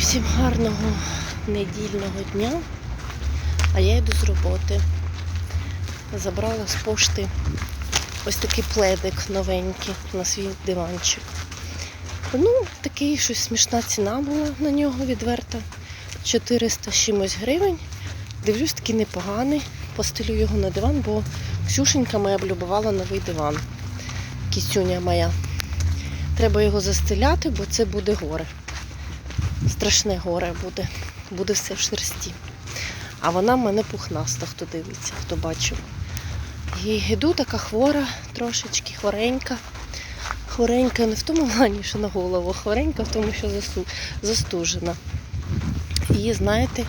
Всім гарного недільного дня. А я йду з роботи. Забрала з пошти ось такий пледик новенький на свій диванчик. Ну, такий щось смішна ціна була на нього відверта. 400 з чимось гривень. Дивлюсь, такий непоганий. Постелю його на диван, бо Ксюшенька моя облюбувала новий диван. Кісюня моя. Треба його застеляти, бо це буде горе. Страшне горе буде. Буде все в шерсті. А вона в мене пухнаста, хто дивиться, хто бачив. І йду така хвора, трошечки хворенька. Хворенька не в тому плані, що на голову, хворенька в тому, що застужена. І знаєте,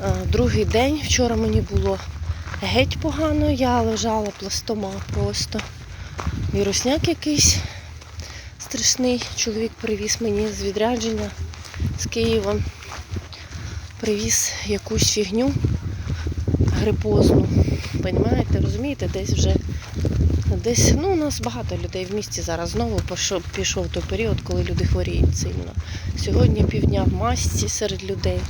е, другий день вчора мені було геть погано, я лежала пластома просто. Вірусняк якийсь страшний. Чоловік привіз мені з відрядження з Києва. Привіз якусь фігню грипозну. Понімаєте, розумієте, десь вже десь, ну, у нас багато людей в місті зараз знову пішов, пішов той період, коли люди хворіють сильно. Сьогодні півдня в масці серед людей,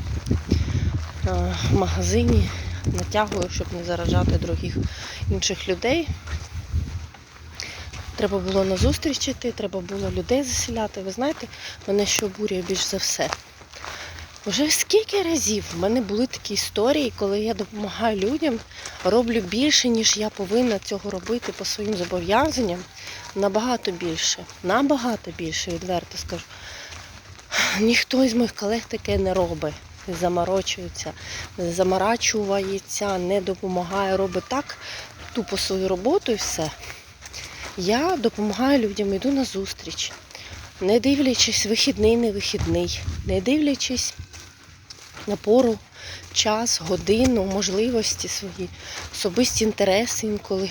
в магазині натягую, щоб не заражати других інших людей. Треба було на зустріч йти, треба було людей заселяти. Ви знаєте, мене що обурює більш за все. Вже скільки разів в мене були такі історії, коли я допомагаю людям, роблю більше, ніж я повинна цього робити по своїм зобов'язанням. Набагато більше, набагато більше, відверто скажу. Ніхто із моїх колег таке не робить. Заморочується, не заморачується, не допомагає, робить так тупо свою роботу і все. Я допомагаю людям, йду на зустріч, не дивлячись вихідний, не вихідний, не дивлячись на пору, час, годину, можливості свої, особисті інтереси інколи.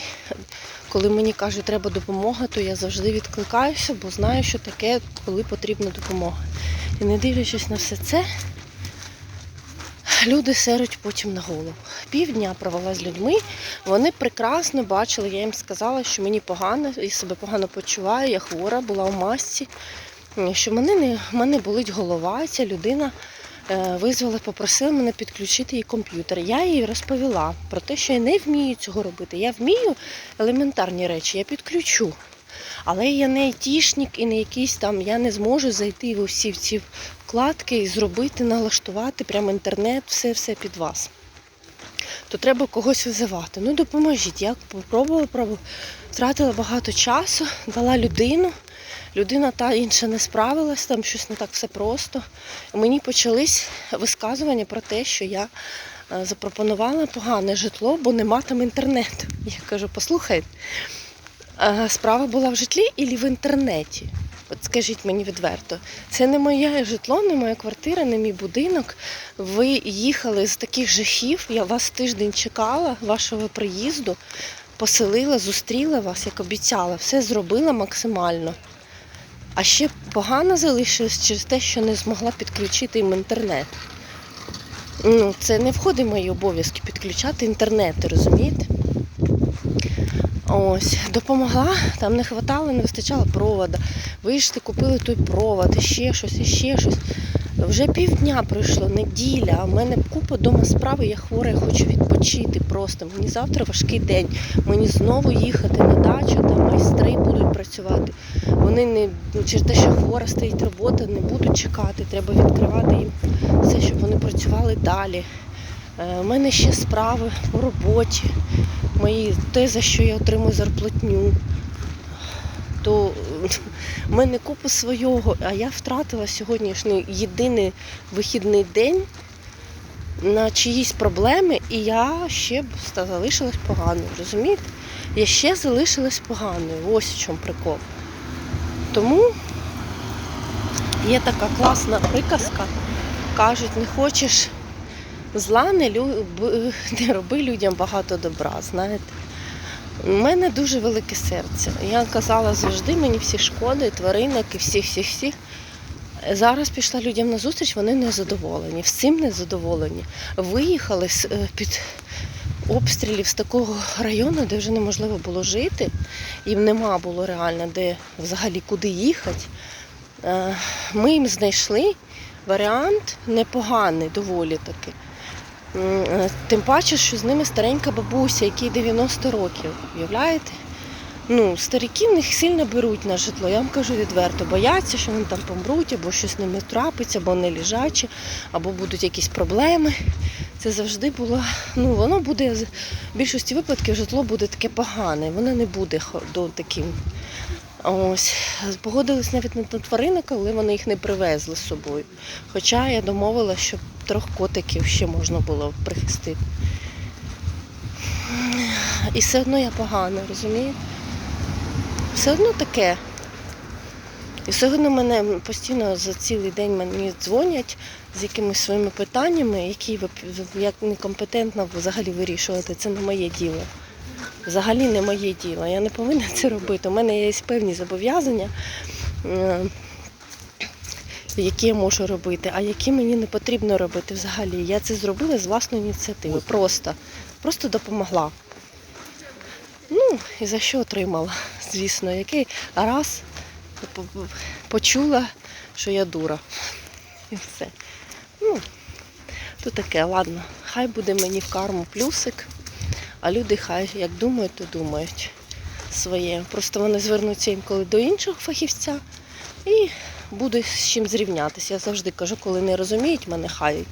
Коли мені кажуть, треба допомога, то я завжди відкликаюся, бо знаю, що таке, коли потрібна допомога. І не дивлячись на все це, люди серуть потім на голову. Півдня провела з людьми, вони прекрасно бачили, я їм сказала, що мені погано, і себе погано почуваю, я хвора, була в масці, що мене не, в мене болить голова, ця людина е, визвала, попросила мене підключити їй комп'ютер. Я їй розповіла про те, що я не вмію цього робити. Я вмію елементарні речі, я підключу. Але я не айтішник і не якийсь там, я не зможу зайти в усі ці вкладки і зробити, налаштувати прямо інтернет, все-все під вас. То треба когось визивати. Ну допоможіть. Я попробувала, пробувала, втратила багато часу, дала людину. Людина та інша не справилась, там щось не так все просто. Мені почались висказування про те, що я е, запропонувала погане житло, бо нема там інтернету. Я кажу, послухайте, Справа була в житлі і в інтернеті. От скажіть мені відверто, це не моє житло, не моя квартира, не мій будинок. Ви їхали з таких жахів, я вас тиждень чекала, вашого приїзду, поселила, зустріла вас, як обіцяла, все зробила максимально. А ще погано залишилось через те, що не змогла підключити їм інтернет. Ну, це не входить в мої обов'язки підключати інтернет, розумієте? Ось, допомогла, там не хватало, не вистачало провода. Вийшли, купили той провод, ще щось, і ще щось. Вже півдня пройшло, неділя, а в мене купа дома справи, я хвора, я хочу відпочити просто. Мені завтра важкий день. Мені знову їхати на дачу, там майстри будуть працювати. Вони не через те, що хвора стоїть робота, не будуть чекати. Треба відкривати їм все, щоб вони працювали далі. У мене ще справи по роботі мої, те, за що я отримую зарплатню, то в мене купа свого, а я втратила сьогоднішній єдиний вихідний день на чиїсь проблеми, і я ще залишилась поганою, розумієте? Я ще залишилась поганою. Ось в чому прикол. Тому є така класна приказка. Кажуть, не хочеш зла, не, лю... б- не роби людям багато добра, знаєте. У мене дуже велике серце. Я казала завжди, мені всі шкоди, тваринок і всіх, всіх, всіх. Зараз пішла людям на зустріч, вони не задоволені. Всім не задоволені. Виїхали е, під обстрілів з такого району, де вже неможливо було жити. Їм нема було реально де взагалі куди їхати. Е, Ми їм знайшли варіант непоганий, доволі таки. Е, Тим паче, що з ними старенька бабуся, якій 90 років. Уявляєте? Ну, в них сильно беруть на житло. Я вам кажу відверто, бояться, що вони там помруть, або щось з ними трапиться, або не лежачі, або будуть якісь проблеми. Це завжди було. Ну, воно буде в більшості випадків житло буде таке погане, воно не буде до таким. Ось погодились навіть на тваринок, коли вони їх не привезли з собою. Хоча я домовила, щоб трьох котиків ще можна було прихистити. І все одно я погана, розумієте? Все одно таке. І одно мене постійно за цілий день мені дзвонять з якимись своїми питаннями, які як некомпетентно взагалі вирішувати. Це не моє діло. Взагалі не моє діло. Я не повинна це робити. У мене є певні зобов'язання, е, які я можу робити, а які мені не потрібно робити взагалі. Я це зробила з власної ініціативи. Просто, просто допомогла. Ну, і за що отримала, звісно, який раз по- по- почула, що я дура. І все. Ну, то таке, ладно, хай буде мені в карму плюсик, а люди хай як думають, то думають своє. Просто вони звернуться інколи до іншого фахівця і буде з чим зрівнятися. Я завжди кажу, коли не розуміють мене хають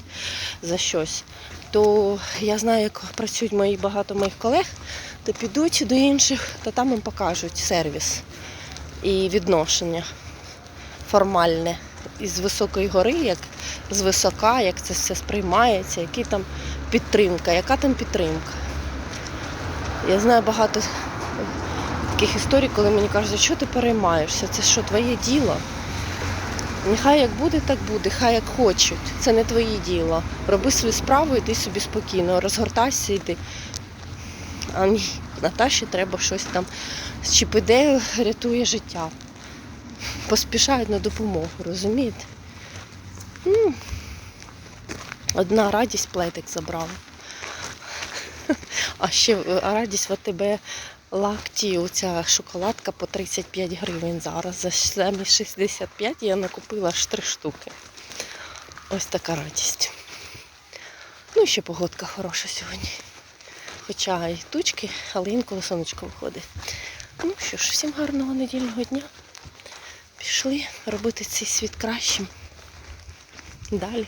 за щось, то я знаю, як працюють мої багато моїх колег, то підуть до інших, то там їм покажуть сервіс і відношення формальне із високої гори, як з висока, як це все сприймається, які там підтримка, яка там підтримка. Я знаю багато таких історій, коли мені кажуть, що ти переймаєшся, це що, твоє діло? Нехай як буде, так буде, хай як хочуть. Це не твоє діло. Роби свою справу, йди собі спокійно, розгортайся, йди. А ні, Наташі треба щось там з ЧПД рятує життя. Поспішають на допомогу, розумієте? Одна радість плетик забрала. А ще е, радість в АТБ лакті, оця шоколадка по 35 гривень зараз. За замість 65 я накупила аж 3 штуки. Ось така радість. Ну і ще погодка хороша сьогодні. Хоча і тучки, але інколи сонечко виходить. Ну що ж, всім гарного недільного дня. Пішли робити цей світ кращим. Далі.